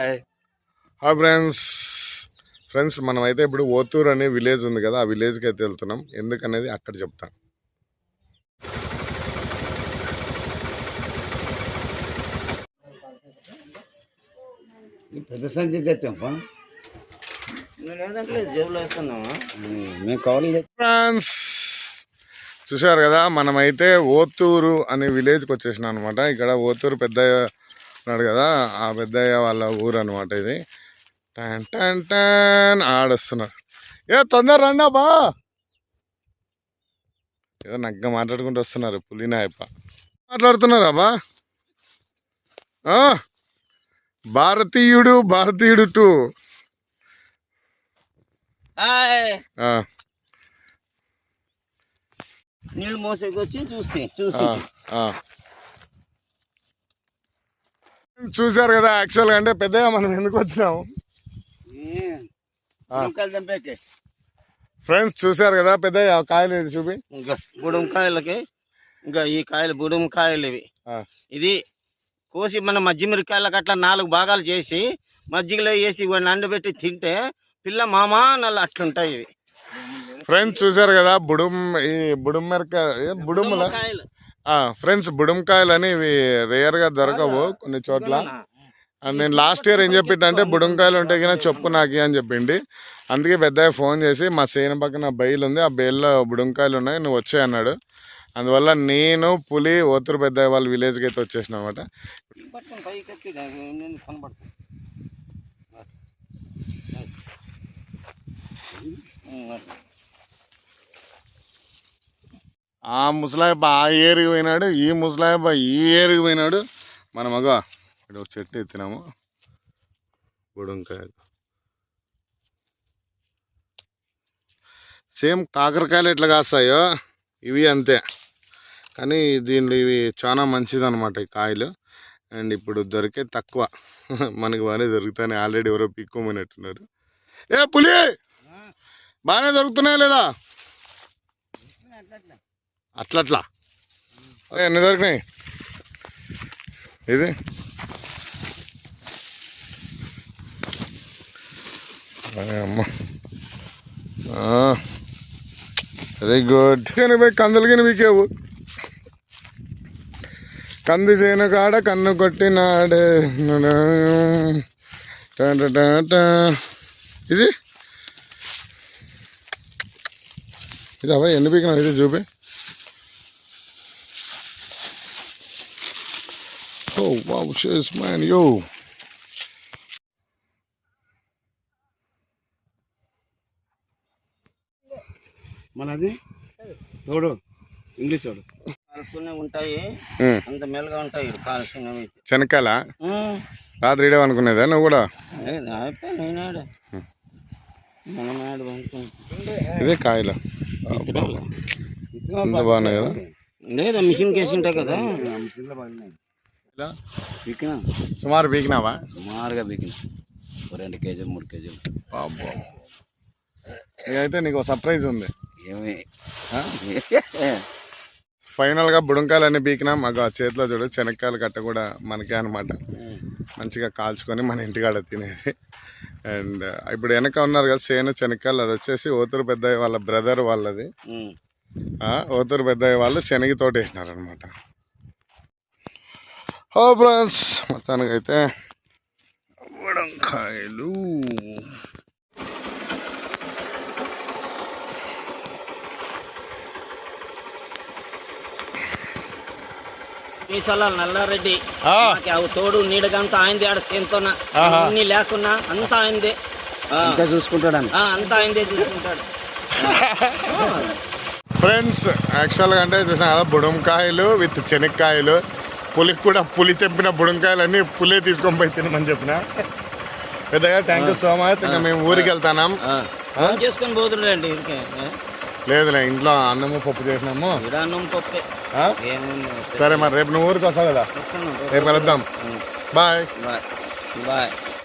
Hi hi friends friends మనం అయితే ఇప్పుడు ఓతూరు అనే విలేజ్ ఉంది కదా ఆ విలేజ్కి అయితే వెళ్తున్నాం. ఎందుకనేది అక్కడ చెప్తాం పెద్ద సంచి తెచ్చాం మేము ఫ్రెండ్స్ చూశారు కదా మనమైతే ఓతూరు అనే విలేజ్కి వచ్చేసినాం అనమాట ఇక్కడ ఓతూరు పెద్దయ్య ఉన్నాడు కదా ఆ పెద్దయ్య వాళ్ళ ఊరు అనమాట ఇది. టన్ టన్ టన్ ఆడొస్తున్నారు ఏ తొందర రండి బా. ఏదో నగ్గ మాట్లాడుకుంటూ వస్తున్నారు పులినాయప్ప. మాట్లాడుతున్నారా బా? భారతీయుడు భారతీయుడు టూ. నీళ్ళు మోసేకి వచ్చి చూస్తే చూసి. చూశారు కదా యాక్చువల్గా అంటే పెద్దగా మనం ఎందుకు వచ్చినాము? ఫ్రెండ్స్ చూశారు కదా పెద్ద కాయలు ఇది చూపి? ఇంకా బుడుం కాయలకి ఇంకా ఈ కాయలు బుడుం కాయలు ఇవి ఇది కోసి మన మజ్జి మిరకాయలకు అట్లా నాలుగు భాగాలు చేసి మజ్జిగలో వేసి వాడిని ఎండబెట్టి తింటే పిల్ల మామా నల్ల అట్లుంటాయి ఇవి. ఫ్రెండ్స్ చూశారు కదా బుడుం ఈ బుడుం మిరకాయ బుడుముల? కాయలు ఫ్రెండ్స్ బుడుంకాయలు అని ఇవి రేర్గా దొరకవు కొన్ని చోట్ల. అండ్ నేను లాస్ట్ ఇయర్ ఏం చెప్పిండంటే బుడుంకాయలు ఉంటే కన్నా చెప్పు నాకు అని చెప్పిండి అందుకే పెద్దయ్య ఫోన్ చేసి మా సేన పక్కన బయలు ఉంది ఆ బయల్లో బుడుంకాయలు ఉన్నాయి నువ్వు వచ్చాయి అన్నాడు. అందువల్ల నేను పులి ఓతురు పెద్దయ్య వాళ్ళ విలేజ్కి అయితే వచ్చేసిన అనమాట ఆ ముసలాయప్ప ఆ ఏరికి పోయినాడు ఈ ముసలాయప్ప ఈ ఏరికి పోయినాడు. మనం అగో ఇక్కడ ఒక చెట్టు ఎత్తినాము. బుడంకాయలు. సేమ్ కాకరకాయలు ఎట్లా కాస్తాయో ఇవి అంతే. కానీ దీనిలో ఇవి చాలా మంచిది అనమాట ఈ కాయలు. అండ్ ఇప్పుడు దొరికే తక్కువ. మనకి బాగానే దొరుకుతాయి ఆల్రెడీ ఎవరో పిక్కోమన్నట్టున్నారు. ఏ పులి! బాగానే దొరుకుతున్నాయా లేదా? అట్లా అట్లా అదే ఎన్ని దొరికినాయి? ఇది? అమ్మ. వెరీ గుడ్ పోయి కందులు గిని మీకేవు కంది చేను కాడ కన్ను కొట్టినాడే. ఇది? ఇది అవా ఎన్ని పీకినా ఇది చూపి. Oh, wow, cheers, man, yo. మనది? తోడు ఇంగ్లీష్ తోడు కాల్చుకునే ఉంటాయి. అంత మెల్లగా ఉంటాయి. కాల్చుకునేవి శనక్కాయల రాత్రి ఇడే అనుకునేదా నువ్వు కూడా? నేనాడు మనమాడు ఇదే కాయలు. బాగున్నాయి కదా? లేదా మిషన్ కేసి ఉంటాయి కదా పీకినా సుమారు పీకినావా సుమారుగా పీకినా ఓ రెండు కేజీలు మూడు కేజీలు. ఇదైతే నీకు సర్ప్రైజ్ ఉంది. ఏమి? ఫైనల్గా బుడంకాయలన్నీ పీకినాం మాకు ఆ చేతిలో చూడు శనక్కాయలు కట్ట కూడా మనకే అనమాట మంచిగా కాల్చుకొని మన ఇంటికాడ తినేది. అండ్ ఇప్పుడు వెనక ఉన్నారు కదా సేను శనక్కాయలు అది వచ్చేసి ఓతూరు పెద్దయ్య వాళ్ళ బ్రదర్ వాళ్ళది. ఓతూరు పెద్దయ్య వాళ్ళు శనగ తోట వేసినారనమాట ఓ ఫ్రెండ్స్ మొత్తానికైతే బుడంకాయలు మీసాల నల్లారెడ్డి ఆ. నాకు అవి తోడు నీడగంతా ఆయింది ఆడ సేంతోన. అన్ని లేకున్నా అంతా ఆయిందే. ఆ, ఇంకా చూసుకుంటాడని. ఆ, అంతా ఆయిందే చూసుకుంటాడు. ఫ్రెండ్స్ యాక్చువల్గా అంటే చూసిన కదా బుడంకాయలు విత్ శనక్కాయలు పులికి కూడా పులి తెంపిన బుడంకాయలు అన్ని పులే తీసుకొని పోయి తినమని చెప్పిన. పెద్దగా థ్యాంక్ యూ సో మచ్ ఇంకా మేము ఊరికి వెళ్తాం చేసుకొని పోతుండండి ఇంకే లేదులే ఇంట్లో అన్నము పప్పు చేసినాము. ఇరాన్నం పప్పే. సరే మరి రేపు నువ్వు ఊరికి వస్తావు కదా? రేపు వెళ్దాం బాయ్. బాయ్. బాయ్.